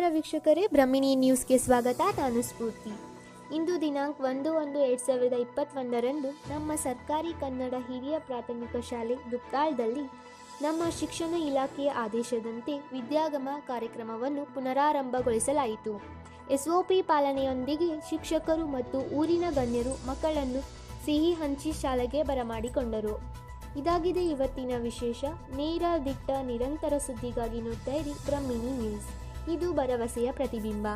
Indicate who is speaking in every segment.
Speaker 1: ನಮಸ್ಕಾರ ವೀಕ್ಷಕರೇ, ಬ್ರಹ್ಮಿಣಿ ನ್ಯೂಸ್ಗೆ ಸ್ವಾಗತ, ನಾನು ಸ್ಫೂರ್ತಿ. ಇಂದು ದಿನಾಂಕ ಒಂದು ಒಂದು ಎರಡು ಸಾವಿರದ ಇಪ್ಪತ್ತೊಂದರಂದು ನಮ್ಮ ಸರ್ಕಾರಿ ಕನ್ನಡ ಹಿರಿಯ ಪ್ರಾಥಮಿಕ ಶಾಲೆ ದುಪ್ತಾಳ್ದಲ್ಲಿ ನಮ್ಮ ಶಿಕ್ಷಣ ಇಲಾಖೆಯ ಆದೇಶದಂತೆ ವಿದ್ಯಾಗಮ ಕಾರ್ಯಕ್ರಮವನ್ನು ಪುನರಾರಂಭಗೊಳಿಸಲಾಯಿತು. ಎಸ್ಒಪಿ ಪಾಲನೆಯೊಂದಿಗೆ ಶಿಕ್ಷಕರು ಮತ್ತು ಊರಿನ ಗಣ್ಯರು ಮಕ್ಕಳನ್ನು ಸಿಹಿ ಹಂಚಿ ಶಾಲೆಗೆ ಬರಮಾಡಿಕೊಂಡರು. ಇದಾಗಿದೆ ಇವತ್ತಿನ ವಿಶೇಷ. ನೇರ ದಿಟ್ಟ ನಿರಂತರ ಸುದ್ದಿಗಾಗಿ ನೋಡ್ತಾ ಇರಿ ಬ್ರಹ್ಮಿಣಿ ನ್ಯೂಸ್. ಇದು ಭರವಸೆಯ ಪ್ರತಿಬಿಂಬ.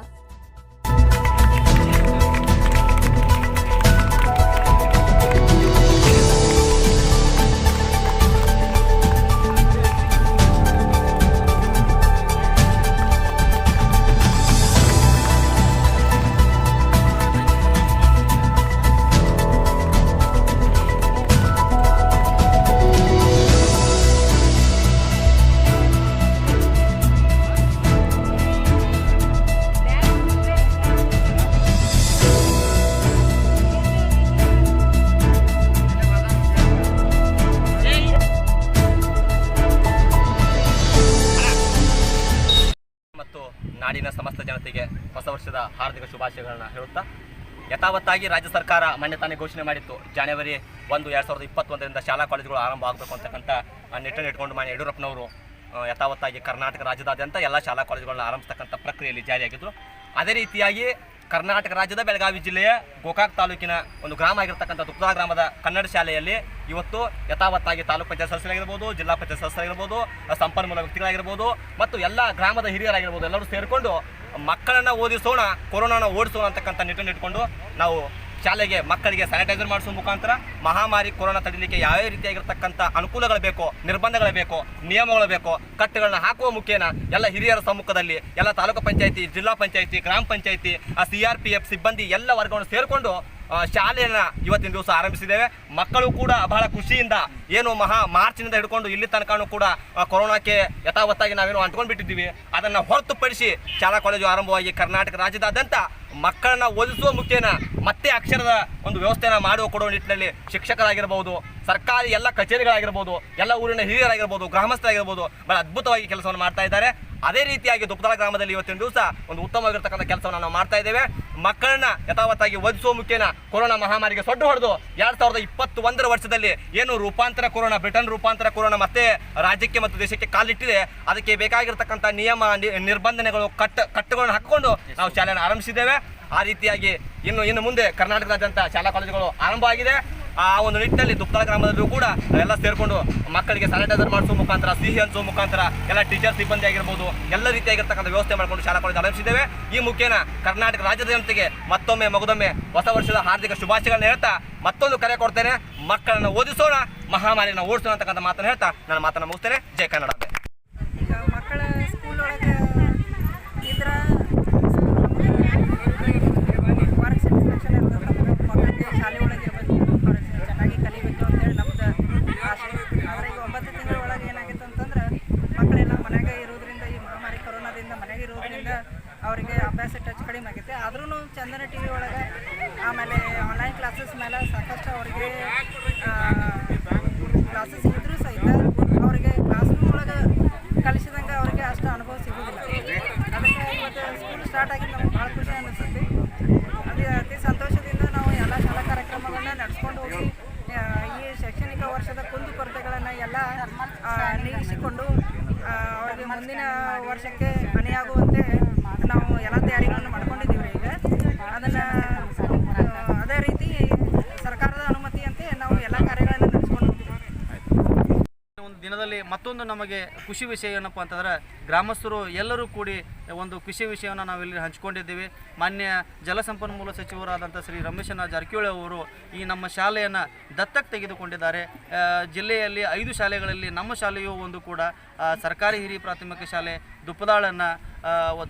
Speaker 2: ನಾಡಿನ ಸಮಸ್ತ ಜನತೆಗೆ ಹೊಸ ವರ್ಷದ ಹಾರ್ದಿಕ ಶುಭಾಶಯಗಳನ್ನು ಹೇಳುತ್ತಾ, ಯಥಾವತ್ತಾಗಿ ರಾಜ್ಯ ಸರ್ಕಾರ ಮೊನ್ನೆ ತಾನೇ ಘೋಷಣೆ ಮಾಡಿತ್ತು. ಜನವರಿ ಒಂದು ಎರಡು ಸಾವಿರದ ಇಪ್ಪತ್ತೊಂದರಿಂದ ಶಾಲಾ ಕಾಲೇಜುಗಳು ಆರಂಭ ಆಗಬೇಕು ಅಂತಕ್ಕಂಥ ನಿಟ್ಟನ್ನು ಇಟ್ಕೊಂಡು ಮಾನ್ಯ ಯಡಿಯೂರಪ್ಪನವರು ಯಥಾವತ್ತಾಗಿ ಕರ್ನಾಟಕ ರಾಜ್ಯದಾದ್ಯಂತ ಎಲ್ಲ ಶಾಲಾ ಕಾಲೇಜುಗಳನ್ನ ಆರಂಭಿಸ್ತಕ್ಕಂಥ ಪ್ರಕ್ರಿಯೆಯಲ್ಲಿ ಜಾರಿಯಾಗಿದ್ದರು ಅದೇ ರೀತಿಯಾಗಿ ಕರ್ನಾಟಕ ರಾಜ್ಯದ ಬೆಳಗಾವಿ ಜಿಲ್ಲೆಯ ಗೋಕಾಕ್ ತಾಲೂಕಿನ ಒಂದು ಗ್ರಾಮ ಆಗಿರ್ತಕ್ಕಂಥ ತುಪ್ಪದ ಗ್ರಾಮದ ಕನ್ನಡ ಶಾಲೆಯಲ್ಲಿ ಇವತ್ತು ಯಥಾವತ್ತಾಗಿ ತಾಲೂಕು ಪಂಚಾಯತ್ ಸದಸ್ಯರಾಗಿರ್ಬೋದು, ಜಿಲ್ಲಾ ಪಂಚಾಯತ್ ಸದಸ್ಯರಾಗಿರ್ಬೋದು, ಸಂಪನ್ಮೂಲ ವ್ಯಕ್ತಿಗಳಾಗಿರ್ಬೋದು ಮತ್ತು ಎಲ್ಲ ಗ್ರಾಮದ ಹಿರಿಯರಾಗಿರ್ಬೋದು ಎಲ್ಲರೂ ಸೇರಿಕೊಂಡು ಮಕ್ಕಳನ್ನು ಓದಿಸೋಣ, ಕೊರೋನಾನ ಓಡಿಸೋಣ ಅಂತಕ್ಕಂಥ ಇಟ್ಕೊಂಡು ನಾವು ಶಾಲೆಗೆ ಮಕ್ಕಳಿಗೆ ಸ್ಯಾನಿಟೈಸರ್ ಮಾಡಿಸುವ ಮುಖಾಂತರ ಮಹಾಮಾರಿ ಕೊರೋನಾ ತಡಿಲಿಕ್ಕೆ ಯಾವ್ಯಾವ ರೀತಿಯಾಗಿರ್ತಕ್ಕಂಥ ಅನುಕೂಲಗಳು ಬೇಕೋ ನಿರ್ಬಂಧಗಳು ಬೇಕೋ ನಿಯಮಗಳು ಬೇಕೋ ಕಟ್ಟುಗಳನ್ನ ಹಾಕುವ ಮುಖೇನ ಎಲ್ಲ ಹಿರಿಯರ ಸಮ್ಮುಖದಲ್ಲಿ ಎಲ್ಲ ತಾಲೂಕು ಪಂಚಾಯಿತಿ ಜಿಲ್ಲಾ ಪಂಚಾಯಿತಿ ಗ್ರಾಮ panchayat C R P F ಸಿಬ್ಬಂದಿ ಎಲ್ಲ ವರ್ಗವನ್ನು ಸೇರಿಕೊಂಡು ಶಾಲೆಯನ್ನು ಇವತ್ತಿನ ದಿವಸ ಆರಂಭಿಸಿದ್ದೇವೆ. ಮಕ್ಕಳು ಕೂಡ ಬಹಳ ಖುಷಿಯಿಂದ ಏನು ಮಹಾ ಮಾರ್ಚ್ನಿಂದ ಹಿಡ್ಕೊಂಡು ಇಲ್ಲಿ ತನಕನೂ ಕೂಡ ಆ, ಕೊರೋನಾಕ್ಕೆ ಯಥಾವತ್ತಾಗಿ ನಾವೇನು ಅಂಟ್ಕೊಂಡು ಬಿಟ್ಟಿದ್ದೀವಿ ಅದನ್ನು ಹೊರತುಪಡಿಸಿ ಶಾಲಾ ಕಾಲೇಜು ಆರಂಭವಾಗಿ ಕರ್ನಾಟಕ ರಾಜ್ಯದಾದ್ಯಂತ ಮಕ್ಕಳನ್ನ ಓದಿಸುವ ಮುಖೇನ ಮತ್ತೆ ಅಕ್ಷರದ ಒಂದು ವ್ಯವಸ್ಥೆನ ಮಾಡುವ ಕೊಡುವ ನಿಟ್ಟಿನಲ್ಲಿ ಶಿಕ್ಷಕರಾಗಿರ್ಬೋದು. ಸರ್ಕಾರಿ ಎಲ್ಲ ಕಚೇರಿಗಳಾಗಿರ್ಬೋದು, ಎಲ್ಲ ಊರಿನ ಹಿರಿಯರಾಗಿರ್ಬೋದು, ಗ್ರಾಮಸ್ಥರಾಗಿರ್ಬೋದು, ಬಹಳ ಅದ್ಭುತವಾಗಿ ಕೆಲಸವನ್ನು ಮಾಡ್ತಾ ಇದ್ದಾರೆ. ಅದೇ ರೀತಿಯಾಗಿ ದುಪ್ತಾಳ ಗ್ರಾಮದಲ್ಲಿ ಇವತ್ತಿನ ದಿವಸ ಒಂದು ಉತ್ತಮವಾಗಿರ್ತಕ್ಕಂಥ ಕೆಲಸವನ್ನು ನಾವು ಮಾಡ್ತಾ ಇದ್ದೇವೆ. ಮಕ್ಕಳನ್ನ ಯಥಾವತ್ತಾಗಿ ಓದಿಸುವ ಮುಖೇನ ಕೊರೋನಾ ಮಹಾಮಾರಿಗೆ ಸೊಡ್ಡು ಹೊಡೆದು ಎರಡು ಸಾವಿರದ ಇಪ್ಪತ್ತು ಒಂದರ ವರ್ಷದಲ್ಲಿ ಏನು ರೂಪಾಂತರ ಕೊರೋನಾ, ಬ್ರಿಟನ್ ರೂಪಾಂತರ ಕೊರೋನಾ ಮತ್ತೆ ರಾಜ್ಯಕ್ಕೆ ಮತ್ತು ದೇಶಕ್ಕೆ ಕಾಲಿಟ್ಟಿದೆ, ಅದಕ್ಕೆ ಬೇಕಾಗಿರ್ತಕ್ಕಂಥ ನಿಯಮ ನಿರ್ಬಂಧನೆಗಳು ಕಟ್ಟ ಕಟ್ಟುಗಳನ್ನು ಹಾಕಿಕೊಂಡು ನಾವು ಶಾಲೆಯನ್ನು ಆರಂಭಿಸಿದ್ದೇವೆ. ಆ ರೀತಿಯಾಗಿ ಇನ್ನು ಇನ್ನು ಮುಂದೆ ಕರ್ನಾಟಕದಾದ್ಯಂತ ಶಾಲಾ ಕಾಲೇಜುಗಳು ಆರಂಭ ಆಗಿದೆ ಆ ಒಂದು ನಿಟ್ಟಿನಲ್ಲಿ ದುಪ್ತಾಳ ಗ್ರಾಮದಲ್ಲೂ ಕೂಡ ಎಲ್ಲ ಸೇರಿಕೊಂಡು ಮಕ್ಕಳಿಗೆ ಸ್ಯಾನಿಟೈಸರ್ ಮಾಡಿಸೋ ಮುಖಾಂತರ, ಸಿಹಿ ಹಂಚುವ ಮುಖಾಂತರ, ಎಲ್ಲ ಟೀಚರ್ ಸಿಬ್ಬಂದಿ ಆಗಿರ್ಬೋದು, ಎಲ್ಲ ರೀತಿಯಾಗಿರ್ತಕ್ಕಂಥ ವ್ಯವಸ್ಥೆ ಮಾಡಿಕೊಂಡು ಶಾಲಾ ಕಾಲೇಜು ಆರಂಭಿಸಿದ್ದೇವೆ. ಈ ಮುಖೇನ ಕರ್ನಾಟಕ ರಾಜ್ಯದ ಜನತೆಗೆ ಮತ್ತೊಮ್ಮೆ, ಮಗದೊಮ್ಮೆ ಹೊಸ ವರ್ಷದ ಹಾರ್ದಿಕ ಶುಭಾಶಯಗಳನ್ನ ಹೇಳ್ತಾ ಮತ್ತೊಂದು ಕರೆ ಕೊಡ್ತೇನೆ. ಮಕ್ಕಳನ್ನು ಓದಿಸೋಣ, ಮಹಾಮಾರಿಯನ್ನು ಓಡಿಸೋಣ ಅಂತಕ್ಕಂಥ ಮಾತನ್ನು ಹೇಳ್ತಾ ನನ್ನ ಮಾತನ್ನು ಮುಗಿಸ್ತೇನೆ. ಜೈ ಕನ್ನಡ
Speaker 3: ಈಗ ಮಕ್ಕಳ ಸ್ಕೂಲ್ ಒಳಗೆ ಇದ್ರ ವರ್ಕ್ ಸ್ಯಾಟಿಸ್ಫ್ಯಾಕ್ಷನ್ ಇರ್ತದೆ ನಮ್ಗೆ ಮಕ್ಕಳಿಗೆ ಶಾಲೆ ಒಳಗೆ ಇರಬೇಕು ಚೆನ್ನಾಗಿ ಕಲಿಬೇಕು ಅಂತೇಳಿ ನಮ್ದು ಆಸೆ ಆದರೆ ಈ ಒಂಬತ್ತು ತಿಂಗಳ ಒಳಗೆ ಏನಾಗಿತ್ತು ಅಂತಂದ್ರೆ ಮಕ್ಕಳೆಲ್ಲ ಮನೆಯಾಗೆ ಇರೋದ್ರಿಂದ ಈ ಮಹಾಮಾರಿ ಕೊರೋನಾದಿಂದ ಮನೆಯಾಗೆ ಇರೋದ್ರಿಂದ ಅವರಿಗೆ ಅಭ್ಯಾಸ ಟಚ್ ಕಡಿಮೆ ಆಗೈತೆ ಆದ್ರೂ ಚಂದನ ಟಿ ವಿ ಒಳಗೆ ಆಮೇಲೆ ಆನ್ಲೈನ್ ಕ್ಲಾಸಸ್ ಮೇಲೆ ಸಾಕಷ್ಟು ಅವರಿಗೆ ಕ್ಲಾಸಸ್ ಇದ್ರೂ ಸಹಿತ ಅವರಿಗೆ ಕ್ಲಾಸ್ ರೂಮ್ ಒಳಗೆ ಕಲಿಸಿದಂಗೆ ಅವರಿಗೆ ಅಷ್ಟು ಅನುಭವ ಸಿಗೋದಿಲ್ಲ. ಅದಕ್ಕೆ ಇವತ್ತು ಸ್ಕೂಲ್ ಸ್ಟಾರ್ಟ್ ಆಗಿ ನಮ್ಗೆ ಭಾಳ ಖುಷಿ ಅನಿಸುತ್ತೆ. ಅದೇ, ಅತಿ ಸಂತೋಷದಿಂದ ನಾವು ಎಲ್ಲ ಶಾಲಾ ಕಾರ್ಯಕ್ರಮಗಳನ್ನ ನಡೆಸ್ಕೊಂಡು ಹೋಗಿ ಈ ಶೈಕ್ಷಣಿಕ ವರ್ಷದ ಕುಂದು ಕೊರತೆಗಳನ್ನು ಎಲ್ಲ ನಿಲ್ಲಿಸಿಕೊಂಡು ಅವರಿಗೆ ಮುಂದಿನ ವರ್ಷಕ್ಕೆ ಮನೆಯಾಗುವಂತೆ ನಾವು ಎಲ್ಲ ತಯಾರಿಗಳನ್ನು ಮಾಡ್ಕೊಂಡಿದ್ದೀವಿ ಈಗ ಅದನ್ನು ಅದೇ ರೀತಿ ಸರ್ಕಾರದ ಅನುಮತಿಯಂತೆ ನಾವು ಎಲ್ಲ ಕಾರ್ಯಗಳನ್ನು ನಡೆಸ್ಕೊಂಡು ಹೋಗ್ತೀವಿ
Speaker 4: ಒಂದು ದಿನದಲ್ಲಿ ಮತ್ತೊಂದು ನಮಗೆ ಖುಷಿ ವಿಷಯ ಏನಪ್ಪ ಅಂತಂದ್ರೆ ಗ್ರಾಮಸ್ಥರು ಎಲ್ಲರೂ ಕೂಡಿ ಒಂದು ಖುಷಿ ವಿಷಯವನ್ನು ನಾವಿಲ್ಲಿ ಹಂಚಿಕೊಂಡಿದ್ದೀವಿ. ಮಾನ್ಯ ಜಲಸಂಪನ್ಮೂಲ ಸಚಿವರಾದಂಥ ಶ್ರೀ ರಮೇಶನ ಜಾರಕಿಹೊಳಿ ಅವರು ಈ ನಮ್ಮ ಶಾಲೆಯನ್ನು ದತ್ತಕ್ಕೆ ತೆಗೆದುಕೊಂಡಿದ್ದಾರೆ. ಜಿಲ್ಲೆಯಲ್ಲಿ ಐದು ಶಾಲೆಗಳಲ್ಲಿ ನಮ್ಮ ಶಾಲೆಯು ಒಂದು ಕೂಡ ಸರ್ಕಾರಿ ಹಿರಿಯ ಪ್ರಾಥಮಿಕ ಶಾಲೆ ದುಪ್ಪದಾಳನ್ನು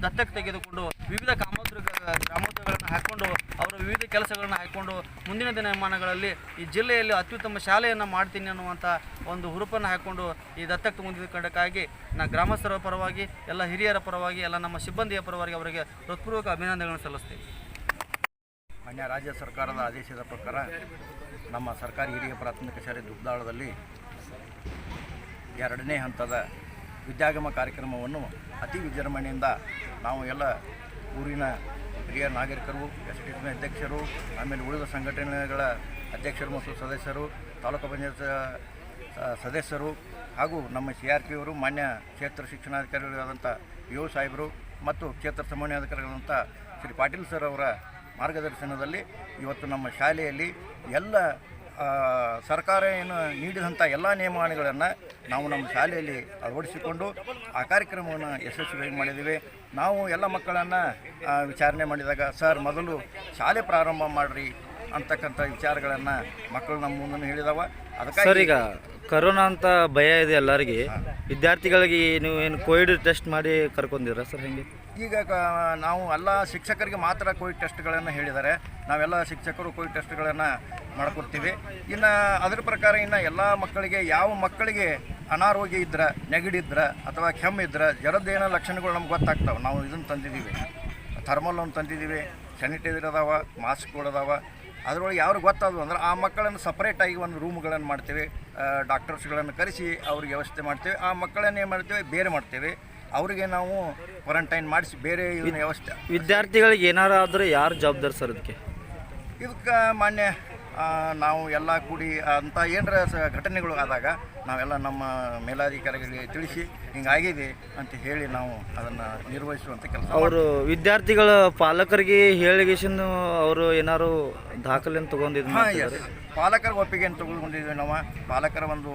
Speaker 4: ದತ್ತಕ್ಕೆ ತೆಗೆದುಕೊಂಡು ವಿವಿಧ ಕಾಮೋದ್ರ ಗ್ರಾಮೋದ್ಯೋಗಗಳನ್ನು ಹಾಕ್ಕೊಂಡು ಅವರ ವಿವಿಧ ಕೆಲಸಗಳನ್ನು ಹಾಕ್ಕೊಂಡು ಮುಂದಿನ ದಿನಮಾನಗಳಲ್ಲಿ ಈ ಜಿಲ್ಲೆಯಲ್ಲಿ ಅತ್ಯುತ್ತಮ ಶಾಲೆಯನ್ನು ಮಾಡ್ತೀನಿ ಅನ್ನುವಂಥ ಒಂದು ಹುರುಪನ್ನು ಹಾಕ್ಕೊಂಡು ಈ ದತ್ತಕ್ಕೆ ಹೊಂದಿದ್ದಕ್ಕಾಗಿ ನಾ ಗ್ರಾಮಸ್ಥರ ಪರವಾಗಿ, ಎಲ್ಲ ಹಿರಿಯರ ಪರವಾಗಿ, ಎಲ್ಲ ನಮ್ಮ ಸಿಬ್ಬಂದಿಯ ಪರವಾಗಿ ಅವರಿಗೆ ಹೃತ್ಪೂರ್ವಕ ಅಭಿನಂದನೆಗಳನ್ನು ಸಲ್ಲಿಸ್ತೀವಿ
Speaker 5: ಮಾನ್ಯ ರಾಜ್ಯ ಸರ್ಕಾರದ ಆದೇಶದ ಪ್ರಕಾರ ನಮ್ಮ ಸರ್ಕಾರಿ ಹಿರಿಯ ಪ್ರಾಥಮಿಕ ಶಾಲೆ ದುಗ್ದಾಳದಲ್ಲಿ ಎರಡನೇ ಹಂತದ ವಿದ್ಯಾಗಮ ಕಾರ್ಯಕ್ರಮವನ್ನು ಅತಿ ವಿಜೃಂಭಣೆಯಿಂದ ನಾವು ಎಲ್ಲ ಊರಿನ ಹಿರಿಯ ನಾಗರಿಕರು ಎಸ್ ಟಿ ಎಂ ಅಧ್ಯಕ್ಷರು, ಆಮೇಲೆ ಉಳಿದ ಸಂಘಟನೆಗಳ ಅಧ್ಯಕ್ಷರು ಮತ್ತು ಸದಸ್ಯರು, ತಾಲೂಕು ಪಂಚಾಯತ್ ಸದಸ್ಯರು ಹಾಗೂ ನಮ್ಮ ಸಿ ಆರ್ ಪಿ ಅವರು, ಮಾನ್ಯ ಕ್ಷೇತ್ರ ಶಿಕ್ಷಣಾಧಿಕಾರಿಗಳಾದಂಥ ಯು ಸಾಹೇಬರು ಮತ್ತು ಕ್ಷೇತ್ರ ಸಮನ್ವಯಾಧಿಕಾರಿಗಳಾದಂಥ ಶ್ರೀ ಪಾಟೀಲ್ ಸರ್ ಅವರ ಮಾರ್ಗದರ್ಶನದಲ್ಲಿ ಇವತ್ತು ನಮ್ಮ ಶಾಲೆಯಲ್ಲಿ ಎಲ್ಲ ಸರ್ಕಾರ ಏನು ನೀಡಿದಂಥ ಎಲ್ಲ ನಿಯಮಾವಳಿಗಳನ್ನು ನಾವು ನಮ್ಮ ಶಾಲೆಯಲ್ಲಿ ಅಳವಡಿಸಿಕೊಂಡು ಆ ಕಾರ್ಯಕ್ರಮವನ್ನು ಯಶಸ್ವಿಯಾಗಿ ಮಾಡಿದ್ದೀವಿ. ನಾವು ಎಲ್ಲ ಮಕ್ಕಳನ್ನು ವಿಚಾರಣೆ ಮಾಡಿದಾಗ ಸರ್ ಮೊದಲು ಶಾಲೆ ಪ್ರಾರಂಭ ಮಾಡಿರಿ ಅಂತಕ್ಕಂಥ ವಿಚಾರಗಳನ್ನು ಮಕ್ಕಳು ನಮ್ಮ ಮುಂದೆ ಹೇಳಿದವ.
Speaker 6: ಸರ್
Speaker 5: ಅದಕ್ಕಾಗಿ
Speaker 6: ಈಗ ಕರೋನಾ ಅಂತ ಭಯ ಇದೆ ಎಲ್ಲರಿಗೆ. ವಿದ್ಯಾರ್ಥಿಗಳಿಗೆ ನೀವು ಏನು ಕೋವಿಡ್ ಟೆಸ್ಟ್ ಮಾಡಿ ಕರ್ಕೊಂಡಿರ ಸರ್ ಹೆಂಗೆ?
Speaker 5: ಈಗ ನಾವು ಎಲ್ಲ ಶಿಕ್ಷಕರಿಗೆ ಮಾತ್ರ ಕೋವಿಡ್ ಟೆಸ್ಟ್ಗಳನ್ನು ಹೇಳಿದ್ದಾರೆ. ನಾವೆಲ್ಲ ಶಿಕ್ಷಕರು ಕೋವಿಡ್ ಟೆಸ್ಟ್ಗಳನ್ನು ಮಾಡ್ಕೊಡ್ತೀವಿ. ಇನ್ನು ಅದ್ರ ಪ್ರಕಾರ ಇನ್ನು ಎಲ್ಲ ಮಕ್ಕಳಿಗೆ ಯಾವ ಮಕ್ಕಳಿಗೆ ಅನಾರೋಗ್ಯ ಇದ್ರೆ ನೆಗಡಿದ್ರೆ ಅಥವಾ ಕೆಮ್ಮು ಇದ್ರೆ ಜ್ವರದ್ದೇನೋ ಲಕ್ಷಣಗಳು ನಮ್ಗೆ ಗೊತ್ತಾಗ್ತಾವೆ. ನಾವು ಇದನ್ನು ತಂದಿದ್ದೀವಿ. ಥರ್ಮಲ್ ಒಂದು ತಂದಿದ್ದೀವಿ. ಸ್ಯಾನಿಟೈಸರ್ ಅದಾವ ಮಾಸ್ಕ್ಗಳು ಅದಾವ ಅದರೊಳಗೆ ಯಾರು ಗೊತ್ತಾದವು ಅಂದ್ರೆ ಆ ಮಕ್ಕಳನ್ನು ಸಪ್ರೇಟಾಗಿ ಒಂದು ರೂಮ್ಗಳನ್ನು ಮಾಡ್ತೀವಿ. ಡಾಕ್ಟರ್ಸ್ಗಳನ್ನು ಕರೆಸಿ ಅವ್ರಿಗೆ ವ್ಯವಸ್ಥೆ ಮಾಡ್ತೀವಿ. ಆ ಮಕ್ಕಳನ್ನು ಏನು ಮಾಡ್ತೀವಿ? ಬೇರೆ ಮಾಡ್ತೀವಿ. ಅವರಿಗೆ ನಾವು ಕ್ವಾರಂಟೈನ್ ಮಾಡಿಸಿ ಬೇರೆ ವ್ಯವಸ್ಥೆ.
Speaker 6: ವಿದ್ಯಾರ್ಥಿಗಳಿಗೆ ಏನಾರು ಆದರೆ ಯಾರು ಜವಾಬ್ದಾರಿ ಸರ್ ಅದಕ್ಕೆ
Speaker 5: ಇದಕ್ಕೆ ಮಾನ್ಯ ನಾವು ಎಲ್ಲ ಕೂಡಿ ಅಂತ ಏನರ ಸ ಘಟನೆಗಳು ಆದಾಗ ನಾವೆಲ್ಲ ನಮ್ಮ ಮೇಲಾಧಿಕಾರಿಗಳಿಗೆ ತಿಳಿಸಿ ಹಿಂಗಾಗಿದೆ ಅಂತ ಹೇಳಿ ನಾವು ಅದನ್ನು ನಿರ್ವಹಿಸುವಂಥ ಕೆಲಸ
Speaker 6: ಅವರು ವಿದ್ಯಾರ್ಥಿಗಳ ಪಾಲಕರಿಗೆ ಹೇಳಿಗೇಶನ್ ಅವರು ಏನಾದ್ರು ದಾಖಲೆಯನ್ನು ತೊಗೊಂಡಿದ್ರು
Speaker 5: ಹಾಂ ಎಸ್ ಪಾಲಕರ ಒಪ್ಪಿಗೆಯನ್ನು ತಗೊಂಡಿದ್ದೀವಿ ನಾವು. ಪಾಲಕರ ಒಂದು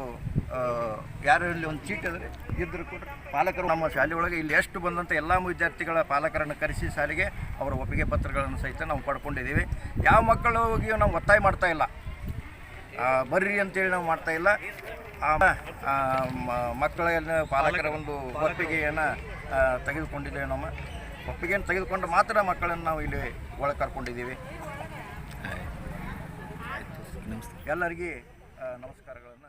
Speaker 5: ಯಾರಲ್ಲಿ ಒಂದು ಚೀಟ್ ಅದ್ರಿ ಇದ್ದರು ಕೂಡ ಪಾಲಕರು ನಮ್ಮ ಶಾಲೆ ಒಳಗೆ ಇಲ್ಲಿ ಎಷ್ಟು ಬಂದಂಥ ಎಲ್ಲ ವಿದ್ಯಾರ್ಥಿಗಳ ಪಾಲಕರನ್ನು ಕರೆಸಿ ಶಾಲೆಗೆ ಅವರ ಒಪ್ಪಿಗೆ ಪತ್ರಗಳನ್ನು ಸಹಿತ ನಾವು ಪಡ್ಕೊಂಡಿದ್ದೀವಿ. ಯಾವ ಮಕ್ಕಳಿಗೆ ನಾವು ಒತ್ತಾಯ ಮಾಡ್ತಾ ಇಲ್ಲ. ಬರ್ರಿ ಅಂತೇಳಿ ನಾವು ಮಾಡ್ತಾ ಇಲ್ಲ. ಆ, ಪಾಲಕರ ಒಂದು ಒಪ್ಪಿಗೆಯನ್ನು ತೆಗೆದುಕೊಂಡಿದ್ದೇವೆ ನಮ್ಮ. ಒಪ್ಪಿಗೆಯನ್ನು ತೆಗೆದುಕೊಂಡು ಮಾತ್ರ ಮಕ್ಕಳನ್ನು ನಾವು ಇಲ್ಲಿ ಒಳಗೆ ಕರ್ಕೊಂಡಿದ್ದೀವಿ ಎಲ್ಲರಿಗೆ ನಮಸ್ಕಾರಗಳನ್ನು